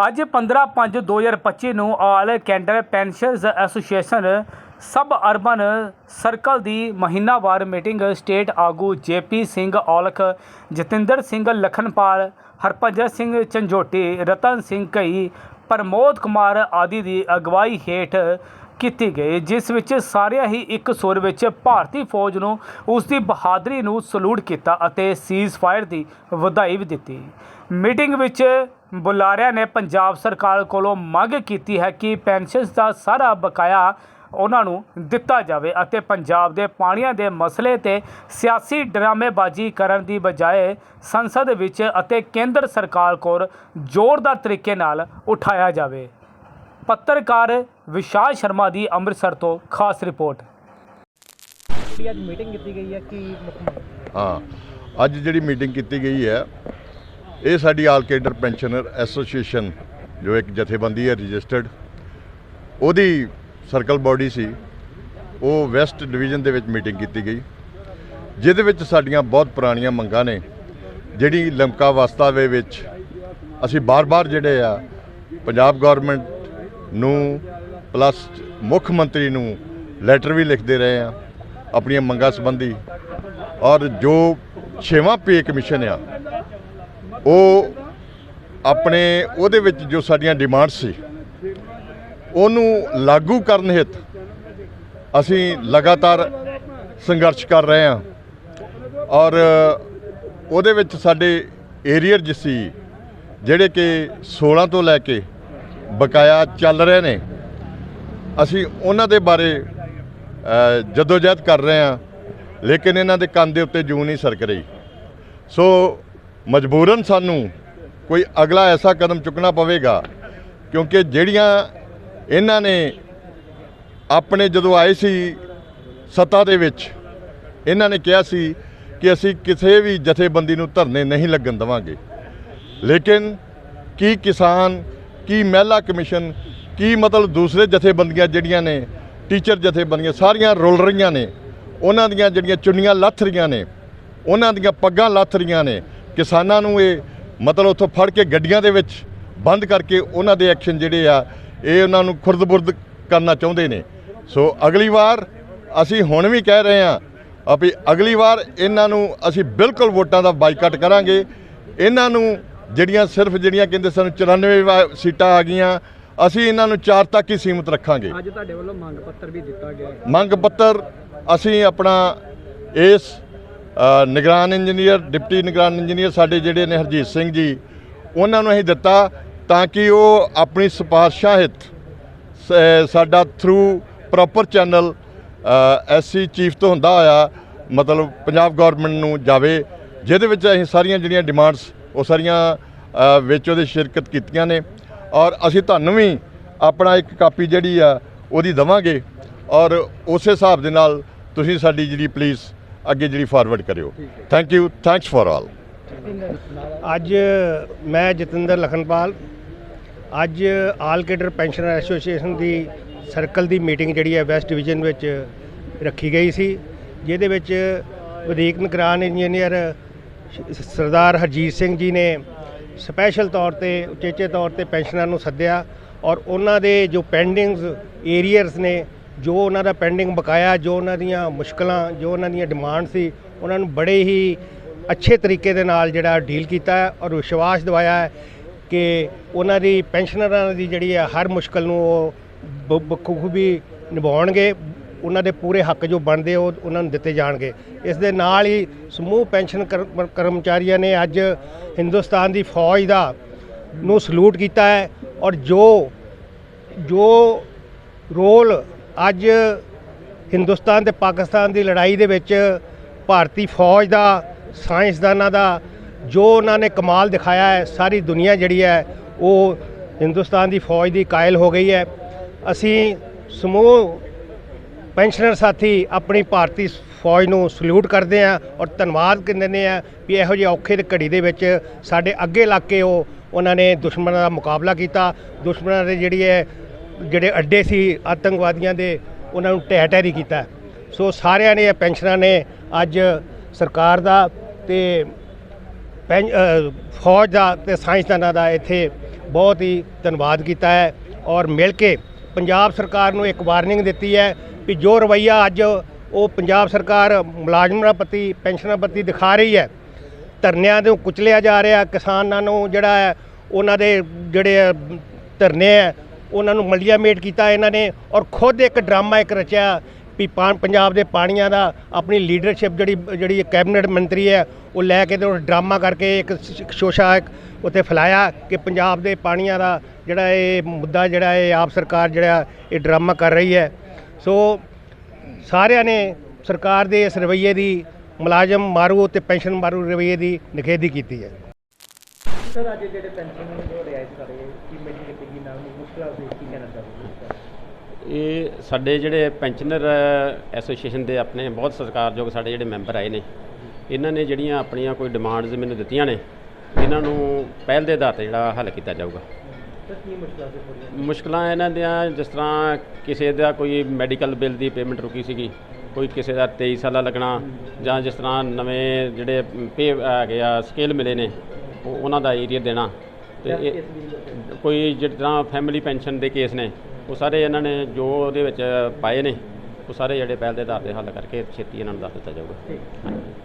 ਅੱਜ 15/5/2025 ਨੂੰ all cadre pensioners association sub urban circle ਦੀ ਮਹੀਨਾਵਾਰ ਮੀਟਿੰਗ ਸਟੇਟ ਆਗੂ ਜੇਪੀ ਸਿੰਘ ਔਲਖ, ਜਤਿੰਦਰ ਸਿੰਘ ਲਖਨਪਾਲ, ਹਰਭਜਨ ਸਿੰਘ ਝੰਜੋਟੀ, ਰਤਨ ਸਿੰਘ ਕਈ ਪ੍ਰਮੋਦ ਕੁਮਾਰ ਆਦਿ ਦੀ ਅਗਵਾਈ ਹੇਠ ਕੀਤੀ ਗਈ, ਜਿਸ ਵਿੱਚ ਸਾਰਿਆਂ ਹੀ ਇੱਕ ਸੁਰ ਵਿੱਚ ਭਾਰਤੀ ਫੌਜ ਨੂੰ ਉਸ ਦੀ ਬਹਾਦਰੀ ਨੂੰ ਸਲੂਟ ਕੀਤਾ ਅਤੇ ਸੀਜ਼ ਫਾਇਰ ਦੀ ਵਧਾਈ ਵੀ ਦਿੱਤੀ। ਮੀਟਿੰਗ ਵਿੱਚ ਬੁਲਾਰਿਆਂ ਨੇ ਪੰਜਾਬ ਸਰਕਾਰ ਕੋਲੋਂ ਮੰਗ ਕੀਤੀ ਹੈ ਕਿ ਪੈਨਸ਼ਨਸ ਦਾ ਸਾਰਾ ਬਕਾਇਆ ਉਹਨਾਂ ਨੂੰ ਦਿੱਤਾ ਜਾਵੇ ਅਤੇ ਪੰਜਾਬ ਦੇ ਪਾਣੀਆਂ ਦੇ ਮਸਲੇ ਤੇ ਸਿਆਸੀ ਡਰਾਮੇਬਾਜ਼ੀ ਕਰਨ ਦੀ ਬਜਾਏ ਸੰਸਦ ਵਿੱਚ ਅਤੇ ਕੇਂਦਰ ਸਰਕਾਰ ਕੋਲ ਜ਼ੋਰਦਾਰ ਤਰੀਕੇ ਨਾਲ ਉਠਾਇਆ ਜਾਵੇ। ਪੱਤਰਕਾਰ ਵਿਸ਼ਾਲ ਸ਼ਰਮਾ ਦੀ ਅੰਮ੍ਰਿਤਸਰ ਤੋਂ ਖਾਸ ਰਿਪੋਰਟ। ਅੱਜ ਮੀਟਿੰਗ ਕੀਤੀ ਗਈ ਹੈ ਕਿ ਹਾਂ? ਅੱਜ ਜਿਹੜੀ ਮੀਟਿੰਗ ਕੀਤੀ ਗਈ ਹੈ ਇਹ ਸਾਡੀ ਆਲ ਕੇਡਰ ਪੈਨਸ਼ਨਰ ਐਸੋਸੀਏਸ਼ਨ ਜੋ ਇੱਕ ਜਥੇਬੰਦੀ ਹੈ ਰਜਿਸਟਰਡ ਉਹਦੀ ਸਰਕਲ ਬਾਡੀ ਸੀ ਉਹ ਵੈਸਟ ਡਿਵੀਜ਼ਨ ਦੇ ਵਿੱਚ ਮੀਟਿੰਗ ਕੀਤੀ ਗਈ ਜਿਹਦੇ ਵਿੱਚ ਸਾਡੀਆਂ ਬਹੁਤ ਪੁਰਾਣੀਆਂ ਮੰਗਾਂ ਨੇ ਜਿਹੜੀ ਲਮਕਾ ਅਵਸਥਾ ਦੇ ਵਿੱਚ ਅਸੀਂ ਬਾਰ-ਬਾਰ ਜਿਹੜੇ ਆ ਪੰਜਾਬ ਗਵਰਨਮੈਂਟ ਨੂੰ ਪਲੱਸ ਮੁੱਖ ਮੰਤਰੀ ਨੂੰ ਲੈਟਰ ਵੀ ਲਿਖਦੇ ਰਹੇ ਆ, ਆਪਣੀਆਂ ਮੰਗਾਂ ਸੰਬੰਧੀ। ਔਰ ਜੋ ਛੇਵਾਂ ਪੇ ਕਮਿਸ਼ਨ ਆ, ਉਹ ਆਪਣੇ ਉਹਦੇ ਵਿੱਚ ਜੋ ਸਾਡੀਆਂ ਡਿਮਾਂਡ ਸੀ, ਉਹਨੂੰ ਲਾਗੂ ਕਰਨ ਹਿੱਤ ਅਸੀਂ ਲਗਾਤਾਰ ਸੰਘਰਸ਼ ਕਰ ਰਹੇ ਹਾਂ ਔਰ ਉਹਦੇ ਵਿੱਚ ਸਾਡੇ ਏਰੀਅਰ ਜਿ ਸੀ ਜਿਹੜੇ ਕਿ 16 ਤੋਂ ਲੈ ਕੇ ਬਕਾਇਆ ਚੱਲ ਰਹੇ ਨੇ ਅਸੀਂ ਉਹਨਾਂ ਦੇ ਬਾਰੇ ਅ, ਜਦੋਜਹਿਦ ਕਰ ਰਹੇ ਹਾਂ ਲੇਕਿਨ ਇਹਨਾਂ ਦੇ ਕੰਨ ਦੇ ਉੱਤੇ ਜੂੰ ਨਹੀਂ ਸਰਕ ਰਹੀ। ਸੋ ਮਜਬੂਰਨ ਸਾਨੂੰ ਕੋਈ ਅਗਲਾ ਐਸਾ ਕਦਮ ਚੁੱਕਣਾ ਪਵੇਗਾ ਕਿਉਂਕਿ ਜਿਹੜੀਆਂ ਇਹਨਾਂ ਨੇ ਆਪਣੇ ਜਦੋਂ ਆਏ ਸੀ ਸੱਤਾ ਦੇ ਵਿੱਚ ਇਹਨਾਂ ਨੇ ਕਿਹਾ ਸੀ ਕਿ ਅਸੀਂ ਕਿਸੇ ਵੀ ਜਥੇਬੰਦੀ ਨੂੰ ਧਰਨੇ ਨਹੀਂ ਲੱਗਣ ਦੇਵਾਂਗੇ। ਲੇਕਿਨ ਕੀ ਕਿਸਾਨ ਕੀ ਮਹਿਲਾ ਕਮਿਸ਼ਨ ਕੀ ਮਤਲਬ ਦੂਸਰੇ ਜਥੇਬੰਦੀਆਂ ਜਿਹੜੀਆਂ ਨੇ ਟੀਚਰ ਜਥੇਬੰਦੀਆਂ, ਸਾਰੀਆਂ ਰੁਲ ਰਹੀਆਂ ਨੇ, ਉਹਨਾਂ ਦੀਆਂ ਜਿਹੜੀਆਂ ਚੁੰਨੀਆਂ ਲੱਥ ਰਹੀਆਂ ਨੇ, ਉਹਨਾਂ ਦੀਆਂ ਪੱਗਾਂ ਲੱਥ ਰਹੀਆਂ ਨੇ, ਕਿਸਾਨਾਂ ਨੂੰ ਇਹ ਮਤਲਬ ਉੱਥੋਂ ਫੜ ਕੇ ਗੱਡੀਆਂ ਦੇ ਵਿੱਚ ਬੰਦ ਕਰਕੇ ਉਹਨਾਂ ਦੇ ਐਕਸ਼ਨ ਜਿਹੜੇ ਆ, ਇਹ ਉਹਨਾਂ ਨੂੰ ਖੁਰਦ-ਬੁਰਦ ਕਰਨਾ ਚਾਹੁੰਦੇ ਨੇ। ਸੋ ਅਗਲੀ ਵਾਰ ਅਸੀਂ ਹੁਣ ਵੀ ਕਹਿ ਰਹੇ ਹਾਂ ਆ ਵੀ ਅਗਲੀ ਵਾਰ ਇਹਨਾਂ ਨੂੰ ਅਸੀਂ ਬਿਲਕੁਲ ਵੋਟਾਂ ਦਾ ਬਾਈਕਾਟ ਕਰਾਂਗੇ। ਇਹਨਾਂ ਨੂੰ ਜਿਹੜੀਆਂ ਸਿਰਫ ਜਿਹੜੀਆਂ ਕਹਿੰਦੇ ਸਾਨੂੰ 94 ਸੀਟਾਂ ਆ ਗਈਆਂ ਅਸੀਂ ਇਹਨਾਂ ਨੂੰ ਚਾਰ ਤੱਕ ਹੀ ਸੀਮਿਤ ਰੱਖਾਂਗੇ। ਅੱਜ ਤੁਹਾਡੇ ਵੱਲੋਂ ਮੰਗ ਪੱਤਰ ਵੀ ਦਿੱਤਾ ਗਿਆ ਹੈ। ਮੰਗ ਪੱਤਰ ਅਸੀਂ ਆਪਣਾ ਇਸ ਨਿਗਰਾਨ ਇੰਜੀਨੀਅਰ ਡਿਪਟੀ ਨਿਗਰਾਨ ਇੰਜੀਨੀਅਰ ਸਾਡੇ ਜਿਹੜੇ ਨੇ ਹਰਜੀਤ ਸਿੰਘ ਜੀ ਉਹਨਾਂ ਨੂੰ ਅਸੀਂ ਦਿੱਤਾ ਤਾਂ ਕਿ ਉਹ ਆਪਣੀ ਸਿਫਾਰਸ਼ਾਂ ਹਿੱਤ ਸਾਡਾ through proper channel SC chief ਤੋਂ ਹੁੰਦਾ ਹੋਇਆ ਮਤਲਬ ਪੰਜਾਬ ਗਵਰਨਮੈਂਟ ਨੂੰ ਜਾਵੇ ਜਿਹਦੇ ਵਿੱਚ ਅਸੀਂ ਸਾਰੀਆਂ ਜਿਹੜੀਆਂ ਡਿਮਾਂਡਸ ਉਹ ਸਾਰੀਆਂ ਵਿੱਚ ਉਹਦੇ ਸ਼ਿਰਕਤ ਕੀਤੀਆਂ ਨੇ। ਔਰ ਅਸੀਂ ਤੁਹਾਨੂੰ ਵੀ ਆਪਣਾ ਇੱਕ ਕਾਪੀ ਜਿਹੜੀ ਆ, ਉਹਦੀ ਦਵਾਂਗੇ ਔਰ ਉਸੇ ਹਿਸਾਬ ਦੇ ਨਾਲ ਤੁਸੀਂ ਸਾਡੀ ਜਿਹੜੀ ਪਲੀਜ਼ ਅੱਗੇ ਜਿਹੜੀ ਫਾਰਵਰਡ ਕਰਿਓ। Thank you thanks for all ਅੱਜ ਮੈਂ ਜਤਿੰਦਰ ਲਖਨਪਾਲ, ਅੱਜ ਆਲ ਕੇਡਰ ਪੈਨਸ਼ਨਰ ਐਸੋਸੀਏਸ਼ਨ ਦੀ ਸਰਕਲ ਦੀ ਮੀਟਿੰਗ ਜਿਹੜੀ ਹੈ ਵੈਸਟ ਡਿਵੀਜ਼ਨ ਵਿੱਚ ਰੱਖੀ ਗਈ ਸੀ, ਜਿਹਦੇ ਵਿੱਚ ਵਧੀਕ ਨਿਗਰਾਨ ਇੰਜੀਨੀਅਰ ਸਰਦਾਰ ਹਰਜੀਤ ਸਿੰਘ ਜੀ ਨੇ ਸਪੈਸ਼ਲ ਤੌਰ ਤੇ ਉਚੇਚੇ ਤੌਰ ਤੇ ਪੈਨਸ਼ਨਰਾਂ ਨੂੰ ਸੱਦਿਆ ਔਰ ਉਹਨਾਂ ਦੇ ਜੋ ਪੈਂਡਿੰਗਸ ਏਰੀਅਰਸ ਨੇ, ਜੋ ਉਹਨਾਂ ਦਾ ਪੈਂਡਿੰਗ ਬਕਾਇਆ, ਜੋ ਉਹਨਾਂ ਦੀਆਂ ਮੁਸ਼ਕਲਾਂ, ਜੋ ਉਹਨਾਂ ਦੀਆਂ ਡਿਮਾਂਡ ਸੀ, ਉਹਨਾਂ ਨੂੰ ਬੜੇ ਹੀ ਅੱਛੇ ਤਰੀਕੇ ਦੇ ਨਾਲ ਜਿਹੜਾ ਡੀਲ ਕੀਤਾ ਔਰ ਵਿਸ਼ਵਾਸ ਦਿਵਾਇਆ ਕਿ ਉਹਨਾਂ ਦੀ ਪੈਨਸ਼ਨਰਾਂ ਦੀ ਜਿਹੜੀ ਹੈ ਹਰ ਮੁਸ਼ਕਲ ਨੂੰ ਉਹ ਬ- ਬਖੂਬੀ ਨਿਭਾਉਣਗੇ। ਉਹਨਾਂ ਦੇ ਪੂਰੇ ਹੱਕ ਜੋ ਬਣਦੇ ਉਹ ਉਹਨਾਂ ਨੂੰ ਦਿੱਤੇ ਜਾਣਗੇ। ਇਸ ਦੇ ਨਾਲ ਹੀ ਸਮੂਹ ਪੈਨਸ਼ਨ ਕਰ- ਕਰਮਚਾਰੀਆਂ ਨੇ ਅੱਜ ਹਿੰਦੁਸਤਾਨ ਦੀ ਫੌਜ ਦਾ ਨੂੰ ਸਲੂਟ ਕੀਤਾ ਹੈ ਔਰ ਜੋ ਜੋ ਰੋਲ ਅੱਜ ਹਿੰਦੁਸਤਾਨ ਤੇ ਪਾਕਿਸਤਾਨ ਦੀ ਲੜਾਈ ਦੇ ਵਿੱਚ ਭਾਰਤੀ ਫੌਜ ਦਾ, ਸਾਇੰਸਦਾਨਾਂ ਦਾ, ਜੋ ਉਹਨਾਂ ਨੇ ਕਮਾਲ ਦਿਖਾਇਆ ਹੈ, ਸਾਰੀ ਦੁਨੀਆ ਜਿਹੜੀ ਹੈ, ਉਹ ਹਿੰਦੁਸਤਾਨ ਦੀ ਫੌਜ ਦੀ ਕਾਇਲ ਹੋ ਗਈ ਹੈ। ਅਸੀਂ ਸਮੂਹ ਪੈਨਸ਼ਨਰ ਸਾਥੀ ਆਪਣੀ ਭਾਰਤੀ ਫੌਜ ਨੂੰ ਸਲੂਟ ਕਰਦੇ ਆ ਔਰ ਧੰਨਵਾਦ ਕਹਿੰਦੇ ਆ ਵੀ ਇਹੋ ਜਿਹੇ ਔਖੇ ਦੀ ਘੜੀ ਦੇ ਵਿੱਚ ਸਾਡੇ ਅੱਗੇ ਲੱਗ ਕੇ ਉਹ ਉਹਨਾਂ ਨੇ ਦੁਸ਼ਮਣਾਂ ਦਾ ਮੁਕਾਬਲਾ ਕੀਤਾ। ਦੁਸ਼ਮਣਾਂ ਦੇ ਜਿਹੜੀ ਹੈ ਜਿਹੜੇ ਅੱਡੇ ਸੀ, ਆਤੰਕਵਾਦੀਆਂ ਦੇ, ਉਹਨਾਂ ਨੂੰ ਢਹਿ ਢੇਰੀ ਕੀਤਾ। ਸੋ ਸਾਰਿਆਂ ਨੇ ਇਹ ਪੈਨਸ਼ਨਰਾਂ ਨੇ ਅੱਜ ਸਰਕਾਰ ਦਾ ਤੇ ਪੈਨ- ਫੌਜ ਦਾ ਤੇ ਸਾਇੰਸਦਾਨਾਂ ਦਾ ਇੱਥੇ ਬਹੁਤ ਹੀ ਧੰਨਵਾਦ ਕੀਤਾ ਹੈ ਔਰ ਮਿਲ ਕੇ ਪੰਜਾਬ ਸਰਕਾਰ ਨੂੰ ਇੱਕ ਵਾਰਨਿੰਗ ਦਿੱਤੀ ਹੈ ਕਿ ਜੋ ਰਵੱਈਆ ਅੱਜ ਉਹ ਪੰਜਾਬ ਸਰਕਾਰ ਮੁਲਾਜ਼ਮਾਂ ਪ੍ਰਤੀ, ਪੈਨਸ਼ਨਾਂ ਪ੍ਰਤੀ ਦਿਖਾ ਰਹੀ ਹੈ, ਧਰਨਿਆਂ ਨੂੰ ਕੁਚਲਿਆ ਜਾ ਰਿਹਾ, ਕਿਸਾਨਾਂ ਨੂੰ ਜਿਹੜਾ ਹੈ, ਉਹਨਾਂ ਦੇ ਜਿਹੜੇ ਧਰਨੇ ਹੈ, ਉਹਨਾਂ ਨੂੰ ਮਲੀਆ ਮੇਟ ਕੀਤਾ ਇਹਨਾਂ ਨੇ ਔਰ ਖੁਦ ਇੱਕ ਡਰਾਮਾ ਇੱਕ ਰਚਿਆ ਵੀ ਪਾ- ਪੰਜਾਬ ਦੇ ਪਾਣੀਆਂ ਦਾ ਆਪਣੀ ਲੀਡਰਸ਼ਿਪ ਜਿਹੜੀ ਜਿਹੜੀ ਕੈਬਨਿਟ ਮੰਤਰੀ ਹੈ, ਉਹ ਲੈ ਕੇ ਤੇ ਉਹ ਡਰਾਮਾ ਕਰਕੇ ਇੱਕ ਸ਼ੋਸ਼ਾ ਇੱਕ ਉੱਤੇ ਫੈਲਾਇਆ ਕਿ ਪੰਜਾਬ ਦੇ ਪਾਣੀਆਂ ਦਾ ਜਿਹੜਾ ਇਹ ਮੁੱਦਾ ਜਿਹੜਾ ਇਹ ਆਪ ਸਰਕਾਰ ਜਿਹੜਾ ਇਹ ਡਰਾਮਾ ਕਰ ਰਹੀ ਹੈ। ਸੋ ਸਾਰਿਆਂ ਨੇ ਸਰਕਾਰ ਦੇ ਇਸ ਰਵੱਈਏ ਦੀ ਮੁਲਾਜ਼ਮ ਮਾਰੂ ਤੇ ਪੈਨਸ਼ਨ ਮਾਰੂ ਰਵੱਈਏ ਦੀ ਨਿਖੇਧੀ ਕੀਤੀ ਹੈ। ਸਰ, ਅੱਜ ਜਿਹੜੇ ਪੈਨਸ਼ਨ ਨੂੰ ਰਿਆਇਤ ਕਰ ਰਹੇ ਕੀ ਮੀਟਿੰਗ ਕੀਤੀ ਨਾਲ ਮੁਸ਼ਕਲਾਂ ਦੇ ਕੀ ਕਹਿਣਾ ਚਾਹੋਗੇ ਇਹ ਸਾਡੇ ਜਿਹੜੇ ਪੈਨਸ਼ਨਰ ਐਸੋਸੀਏਸ਼ਨ ਦੇ ਆਪਣੇ ਬਹੁਤ ਸਤਿਕਾਰਯੋਗ ਸਾਡੇ ਜਿਹੜੇ ਮੈਂਬਰ ਆਏ ਨੇ ਇਹਨਾਂ ਨੇ ਜਿਹੜੀਆਂ ਆਪਣੀਆਂ ਕੋਈ ਡਿਮਾਂਡਸ ਮੈਨੂੰ ਦਿੱਤੀਆਂ ਨੇ ਇਹਨਾਂ ਨੂੰ ਪਹਿਲ ਦੇ ਆਧਾਰ ਤੇ ਜਿਹੜਾ ਹੱਲ ਕੀਤਾ ਜਾਊਗਾ। ਮੁਸ਼ਕਲਾਂ ਇਹਨਾਂ ਦੀਆਂ ਜਿਸ ਤਰ੍ਹਾਂ ਕਿਸੇ ਦਾ ਕੋਈ ਮੈਡੀਕਲ ਬਿੱਲ ਦੀ ਪੇਮੈਂਟ ਰੁਕੀ ਸੀਗੀ ਕੋਈ ਕਿਸੇ ਦਾ 23 ਸਾਲਾ ਲੱਗਣਾ ਜਾਂ ਜਿਸ ਤਰ੍ਹਾਂ ਨਵੇਂ ਜਿਹੜੇ ਪੇ ਹੈਗੇ ਆ ਸਕੇਲ ਮਿਲੇ ਨੇ ਉਹ ਉਹਨਾਂ ਦਾ ਏਰੀਆ ਦੇਣਾ ਤੇ ਇਹ ਕੋਈ ਜਿਸ ਤਰ੍ਹਾਂ ਫੈਮਿਲੀ ਪੈਨਸ਼ਨ ਦੇ ਕੇਸ ਨੇ, ਉਹ ਸਾਰੇ ਇਹਨਾਂ ਨੇ ਜੋ ਉਹਦੇ ਵਿੱਚ ਪਾਏ ਨੇ, ਉਹ ਸਾਰੇ ਜਿਹੜੇ ਪਹਿਲ ਦੇ ਆਧਾਰ ਤੇ ਹੱਲ ਕਰਕੇ ਛੇਤੀ ਇਹਨਾਂ ਨੂੰ ਦੱਸ ਦਿੱਤਾ ਜਾਊਗਾ।